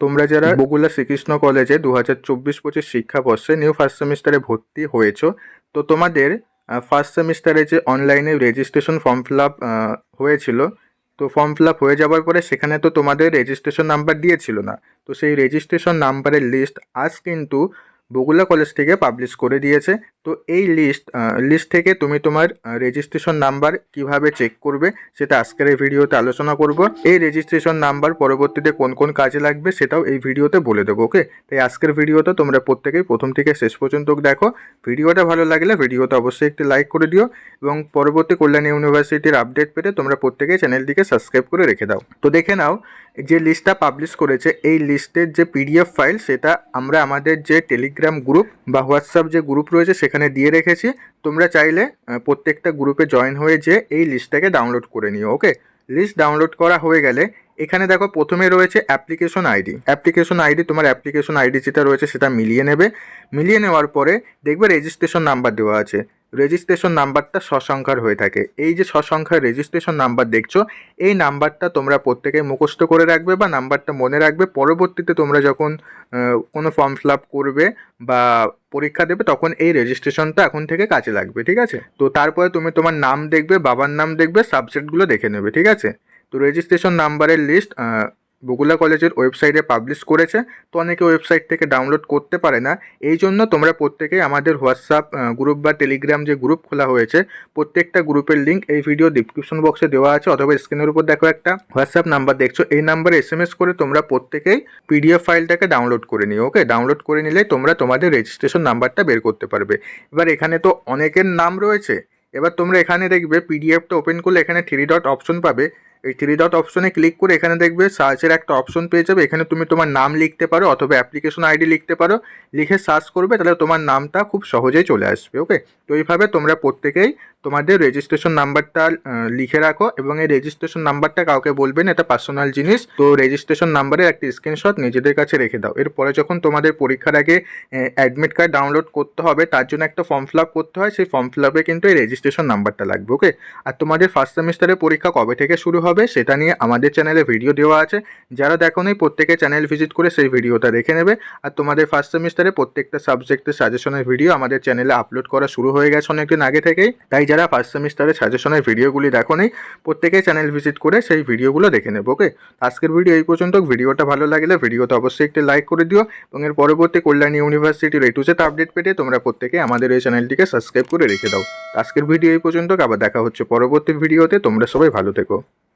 তোমরা যারা বগুলা শ্রীকৃষ্ণ কলেজে দু হাজার চব্বিশ পঁচিশ শিক্ষাবর্ষে নিউ ফার্স্ট সেমিস্টারে ভর্তি হয়েছো তো তোমাদের ফার্স্ট সেমিস্টারে যে অনলাইনে রেজিস্ট্রেশন ফর্ম ফিল আপ হয়েছিল তো ফর্ম ফিল আপ হয়ে যাওয়ার পরে সেখানে তো তোমাদের রেজিস্ট্রেশন নাম্বার দিয়েছিল না তো সেই রেজিস্ট্রেশন নাম্বারের লিস্ট আজ কিন্তু বগুলা কলেজ থেকে পাবলিশ করে দিয়েছে। তো এই লিস্ট লিস্ট থেকে তুমি তোমার রেজিস্ট্রেশন নাম্বার কীভাবে চেক করবে সেটা আজকের এই ভিডিওতে আলোচনা করব। এই রেজিস্ট্রেশন নাম্বার পরবর্তীতে কোন কোন কাজে লাগবে সেটাও এই ভিডিওতে বলে দেবো ওকে তাই আজকের ভিডিওতে তোমরা প্রত্যেকেই প্রথম থেকে শেষ পর্যন্ত দেখো। ভিডিওটা ভালো লাগলে ভিডিওতে অবশ্যই একটি লাইক করে দিও এবং পরবর্তী কল্যাণ ইউনিভার্সিটির আপডেট পেতে তোমরা প্রত্যেকেই চ্যানেলটিকে সাবস্ক্রাইব করে রেখে দাও। তো দেখে নাও, যে লিস্টটা পাবলিশ করেছে, এই লিস্টের যে পিডিএফ ফাইল সেটা আমরা আমাদের যে টেলিগ্রাম গ্রুপ বা হোয়াটসঅ্যাপ যে গ্রুপ রয়েছে সেখানে দিয়ে রেখেছি। তোমরা চাইলে প্রত্যেকটা গ্রুপে জয়েন হয়ে যে এই লিস্টটাকে ডাউনলোড করে নিও ওকে লিস্ট ডাউনলোড করা হয়ে গেলে এখানে দেখো প্রথমে রয়েছে অ্যাপ্লিকেশন আইডি অ্যাপ্লিকেশন আইডি তোমার অ্যাপ্লিকেশন আইডি যেটা রয়েছে সেটা মিলিয়ে নেবে। মিলিয়ে নেওয়ার পরে দেখবে রেজিস্ট্রেশন নাম্বার দেওয়া আছে। রেজিস্ট্রেশন নাম্বারটা সসংখ্যার হয়ে থাকে। এই যে সসংখ্যার রেজিস্ট্রেশন নাম্বার দেখছ, এই নাম্বারটা তোমরা প্রত্যেকে মুখস্থ করে রাখবে বা নাম্বারটা মনে রাখবে। পরবর্তীতে তোমরা যখন কোনো ফর্ম ফিল আপ করবে বা পরীক্ষা দেবে, তখন এই রেজিস্ট্রেশনটা এখন থেকে কাজে লাগবে, ঠিক আছে? তো তারপরে তুমি তোমার নাম দেখবে, বাবার নাম দেখবে সাবজেক্টগুলো দেখে নেবে, ঠিক আছে? তো রেজিস্ট্রেশন নাম্বারের লিস্ট বগুলা কলেজের ওয়েবসাইটে পাবলিশ করেছে, তো অনেকে ওয়েবসাইট থেকে ডাউনলোড করতে পারে না। এই জন্য তোমরা প্রত্যেকেই আমাদের হোয়াটসঅ্যাপ গ্রুপ বা টেলিগ্রাম যে গ্রুপ খোলা হয়েছে, প্রত্যেকটা গ্রুপের লিঙ্ক এই ভিডিও ডিসক্রিপশন বক্সে দেওয়া আছে, অথবা স্ক্রিনের উপর দেখো একটা হোয়াটসঅ্যাপ নাম্বার দেখছ, এই নাম্বারে এস করে তোমরা প্রত্যেকেই পিডিএফ ফাইলটাকে ডাউনলোড করে নিও ওকে ডাউনলোড করে নিলে তোমরা তোমাদের রেজিস্ট্রেশন নাম্বারটা বের করতে পারবে। এবার এখানে তো অনেকের নাম রয়েছে, এবার তোমরা এখানে দেখবে পিডিএফটা ওপেন করলে এখানে থ্রি ডট অপশন পাবে। এই থ্রি ডট অপশনে ক্লিক করে এখানে দেখবে সার্চের একটা অপশন পেয়ে যাবে। এখানে তুমি তোমার নাম লিখতে পারো অথবা অ্যাপ্লিকেশন আইডি লিখতে পারো। লিখে সার্চ করবে, তাহলে তোমার নামটা খুব সহজেই চলে আসবে ওকে তো এইভাবে তোমরা প্রত্যেকেই তোমাদের রেজিস্ট্রেশন নাম্বারটা লিখে রাখো এবং এই রেজিস্ট্রেশন নাম্বারটা কাউকে বলবেন এটা পার্সোনাল জিনিস, তো রেজিস্ট্রেশন নাম্বারের একটা স্ক্রিনশট নিজেদের কাছে রেখে দাও। এরপরে যখন তোমাদের পরীক্ষার আগে অ্যাডমিট কার্ড ডাউনলোড করতে হবে, তার জন্য একটা ফর্ম ফিল করতে হয়, সেই ফর্ম ফিল কিন্তু এই রেজিস্ট্রেশন নাম্বারটা লাগবে ওকে আর তোমাদের ফার্স্ট সেমিস্টারের পরীক্ষা কবে থেকে শুরু হবে, সেটা নিয়ে আমাদের চ্যানেলে ভিডিও দেওয়া আছে। যারা দেখো নেই প্রত্যেকে চ্যানেল ভিজিট করে সেই ভিডিওটা দেখে নেবে। আর তোমাদের ফার্স্ট সেমিস্টারে প্রত্যেকটা সাবজেক্টের সাজেশনের ভিডিও আমাদের চ্যানেলে আপলোড করা শুরু হয়ে গেছে অনেকদিন আগে থেকেই। তাই যারা ফার্স্ট সেমিস্টারের সাজেশনের ভিডিওগুলি দেখো নেই প্রত্যেকে চ্যানেল ভিজিট করে সেই ভিডিওগুলো দেখে নেব ওকে আজকের ভিডিও এই পর্যন্ত। ভিডিওটা ভালো লাগলে ভিডিওটা অবশ্যই একটি লাইক করে দিও এবং এর পরবর্তী কল্যাণী ইউনিভার্সিটির এই টু আপডেট পেতে তোমরা প্রত্যেকে আমাদের এই চ্যানেলটিকে সাবস্ক্রাইব করে রেখে দাও। আজকের ভিডিও এই পর্যন্ত, আবার দেখা হচ্ছে পরবর্তী ভিডিওতে তোমরা সবাই ভালো থেকো।